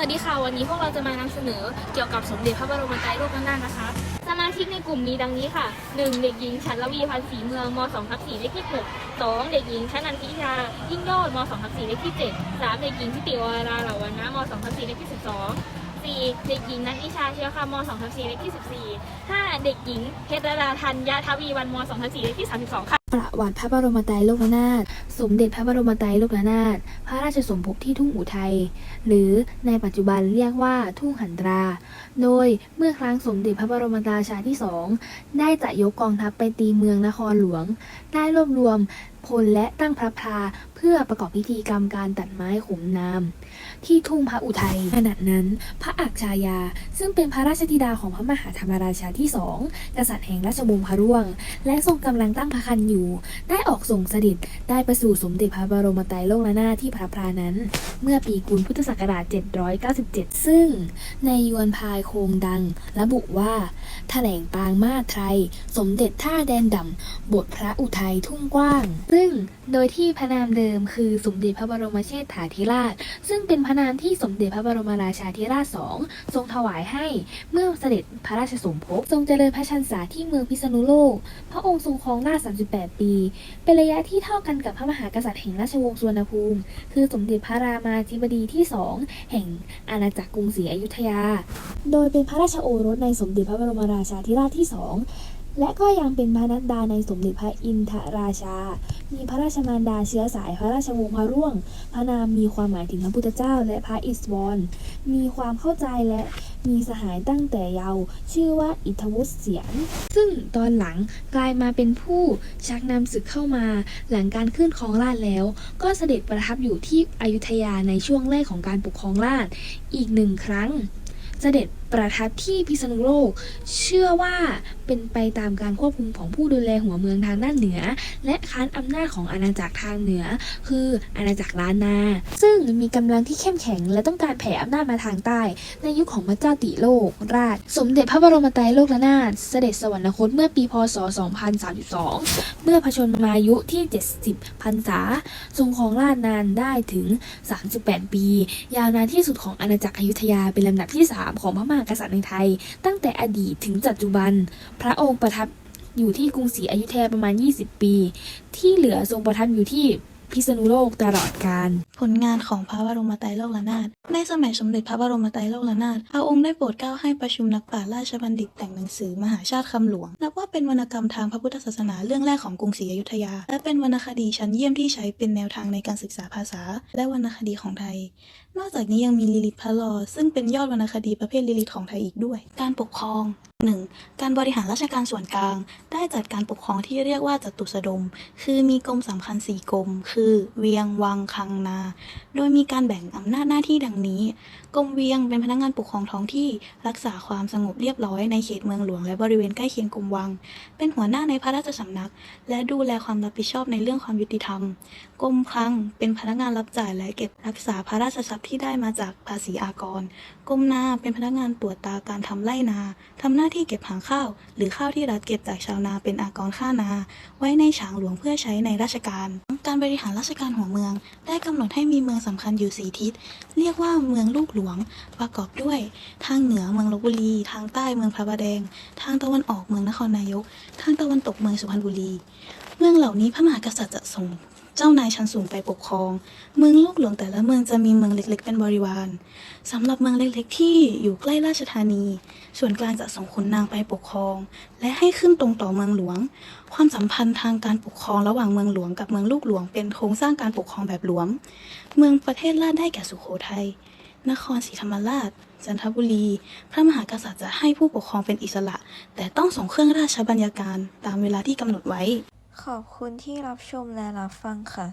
สวัสดีค่ะ วันนี้พวกเราจะมานำเสนอเกี่ยวกับสมเด็จพระบรมไตรโลกนาถนะคะ สมาชิกในกลุ่มมีดังนี้ค่ะ 1. เด็กหญิงชันลวีพันธ์ศรีเมืองม2ทับ4เลขที่6 2. เด็กหญิงชนันทิยายิ่งยอดม2ทับ4เลขที่ 7 3. เด็กหญิงทิติวราเหล่าวันนะม2ทับ4เลขที่ 12 4. เด็กหญิงนัทนิชาเชื้อคำม2ทับ4เลขที่ 14 5. เด็กหญิงเพชรดาธัญญาทวีวันม2ทับ4เลขที่ 32 ค่ะ ประวัติพระบรมไตรโลกนาถ สมเด็จพระบรมไตรโลกนาถ พระราชสมภพที่ทุ่งอุทัย หรือในปัจจุบันเรียกว่าทุ่งหันตรา โดยเมื่อครั้งสมเด็จพระบรมราชาที่สอง ได้จะยกกองทัพไปตีเมืองนครหลวง ได้รวบรวมพลและตั้งพระพาเพื่อประกอบพิธีกรรมการตัดไม้ขมนามที่ทุ่งพระอุทัยขณะนั้น พระอักชายา ซึ่งเป็นพระราชธิดาของพระมหาธรรมราชาที่สองกษัตริย์แห่งราชวงศ์พระร่วง และทรงกำลังตั้งพระคันอยู่ ได้ออกส่งเสด็จได้ประสูติสมเด็จพระบรมไตรโลกนาถที่พระพรานั้น เมื่อปีกุลพุทธศักราช 797 ซึ่ง ในยวนพายโคงดัง ระบุว่าแถลงปางมาไทรสมเด็จท่าแดนดำบทพระอุทัยทุ่งกว้างซึ่งโดยที่พระนามเดิมคือสมเด็จพระบรมเชษฐาธิราช ซึ่งเป็นพระนามที่สมเด็จพระบรมราชาธิราชสองทรงถวายให้เมื่อเสด็จพระราชสมภพทรงเจริญพระชนษาที่เมืองพิษณุโลก พระองค์ทรงครองราช38 ปี เป็นระยะที่เท่ากันกับพระมหากษัตริย์แห่งราชวงศ์สุวรรณภูมิ คือสมเด็จพระรามาธิบดีที่สองแห่งอาณาจักรกรุงศรีอยุธยา โดยเป็นพระราชโอรสในสมเด็จพระบรมราชาธิราชที่สอง และก็ยังเป็นพระนัดดาในสมเด็จพระอินทราชา มีพระราชมารดาเชื้อสายพระราชวงศ์พระร่วง พระนามมีความหมายถึงพระพุทธเจ้า และพระอิศวรมีความเข้าใจและมีสหายตั้งแต่เยาว์ชื่อว่าอิทธวุฒิเสียน ซึ่งตอนหลังกลายมาเป็นผู้ชักนำศึกเข้ามา หลังการขึ้นครองราชแล้ว ก็เสด็จประทับอยู่ที่อยุธยาในช่วงแรกของการปกครองราชอีกหนึ่งครั้ง เสด็จประทับที่พิษณุโลก เชื่อว่าเป็นไปตามการควบคุมของผู้ดูแลหัวเมืองทางด้านเหนือ และค้านอำนาจของอาณาจักรทางเหนือ คืออาณาจักรล้านนา ซึ่งมีกำลังที่เข้มแข็ง และต้องการแผ่อำนาจมาทางใต้ ในยุคของพระเจ้าติโลก ราช สมเด็จพระบรมไตรโลกนาถเสด็จสวรรคตเมื่อปีพศ 2032 เมื่อพระชนมายุที่ 70พรรษาทรงครองราชนานได้ถึง 38 ปี ยาวนานที่สุดของอาณาจักรอยุธยาเป็นลำดับที่ 3 ของพระมหากษัตริย์ในไทย ตั้งแต่อดีตถึงปัจจุบัน พระองค์ประทับอยู่ที่กรุงศรีอยุธยาประมาณ 20 ปี ที่เหลือทรงประทับอยู่ที่ พิษณุโลกตลอดกาลผลงานของพระบรมไตรโลกนาถในสมัยสมเด็จพระบรมไตรโลกนาถพระองค์ได้โปรดเกล้าให้ประชุมนักปราชญ์ราชบัณฑิตแต่งหนังสือมหาชาติคำหลวง นับว่าเป็นวรรณกรรมทางพระพุทธศาสนาเรื่องแรกของกรุงศรีอยุธยา และเป็นวรรณคดีชั้นเยี่ยมที่ใช้เป็นแนวทางในการศึกษาภาษา และวรรณคดีของไทย นอกจากนี้ยังมีลิลิตพระลอซึ่งเป็นยอดวรรณคดีประเภทลิลิตของไทยอีกด้วย การปกครอง 1. การบริหารราชการส่วนกลาง ได้จัดการปกครองที่เรียกว่าจัตุสดม คือมีกรมสำคัญ4กรม คือ เวียง วัง คัง นา โดยมีการแบ่งอำนาจหน้าที่ดังนี้ กรมเวียงเป็นพนักงานปกครองท้องที่รักษาความสงบเรียบร้อยในเขตเมืองหลวงและบริเวณใกล้เคียงกรมวัง เป็นหัวหน้าในพระราชสำนัก และดูแลความรับผิดชอบในเรื่องความยุติธรรม กรมคลังเป็นพนักงานรับจ่ายและเก็บรักษาพระราชทรัพย์ที่ได้มาจากภาษีอากร กรมนาเป็นพนักงานตรวจตาการทำไร่นาทำหน้าที่เก็บหางข้าว หรือข้าวที่รัฐเก็บจากชาวนาเป็นอากรค่านา ไว้ในฉางหลวงเพื่อใช้ในราชการ การบริหารราชการหัวเมือง ได้กำหนดให้มีเมืองสำคัญอยู่สีทิศ เรียกว่าเมืองลูกหลวง ประกอบด้วย ทางเหนือเมืองลบบุรี ทางใต้เมืองพระประแดง ทางตะวันออกเมืองนครนายก ทางตะวันตกเมืองสุพรรณบุรี เมืองเหล่านี้พระมหากษัตริย์จะส่ง เจ้านายชั้นสูงไปปกครอง เมืองลูกหลวงแต่ละเมืองจะมีเมืองเล็ก ๆ เป็นบริวารสำหรับเมืองเล็ก ๆ ที่อยู่ใกล้ราชธานี ส่วนกลางจะส่งขุนนางไปปกครอง และให้ขึ้นตรงต่อเมืองหลวง ความสัมพันธ์ทางการปกครองระหว่างเมืองหลวงกับเมืองลูกหลวงเป็นโครงสร้างการปกครองแบบหลวงเมืองประเทศราชได้แก่สุโขทัยนครศรีธรรมราช จันทบุรี พระมหากษัตริย์จะให้ผู้ปกครองเป็นอิสระ แต่ต้องส่งเครื่องราชบรรณาการตามเวลาที่กำหนดไว้ ขอบคุณที่รับชมและรับฟังค่ะ